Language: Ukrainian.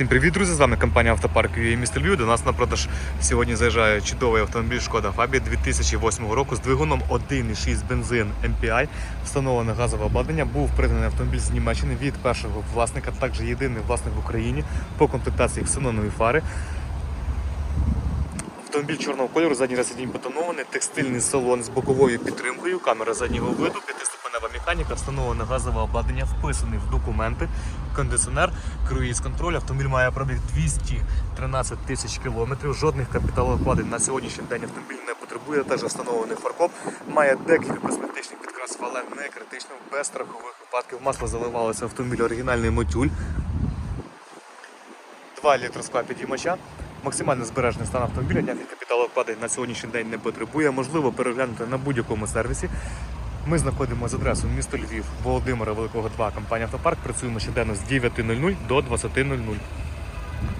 Всім привіт, друзі! З вами компанія Автопарк UA місто Львів. До нас на продаж сьогодні заїжджає чудовий автомобіль Шкода Фабія 2008 року з двигуном 1.6 бензин MPI. Встановлене газове обладнання. Був приданий автомобіль з Німеччини від першого власника, також єдиний власник в Україні по комплектації ксенонової фари. Автомобіль чорного кольору, задній сидінь бетонований, текстильний салон з боковою підтримкою, камера заднього виду, п'ятиступенева механіка, встановлене газове обладнання, вписаний в документи, кондиціонер, круїз контроль. Автомобіль має пробіг 213 тисяч кілометрів. Жодних капіталовкладень на сьогоднішній день автомобіль не потребує. Теж встановлений фаркоп. Має декілька косметичних підкрасів, але не критично, без страхових випадків. Масло заливалося автомобіль оригінальний мотюль. 2 літри скла підіймача. Максимально збережений стан автомобіля, ніяких капіталовкладень на сьогоднішній день не потребує. Можливо переглянути на будь-якому сервісі. Ми знаходимося з адресою місто Львів, Володимира Великого 2, компанія Автопарк. Працюємо щоденно з 9.00 до 20.00.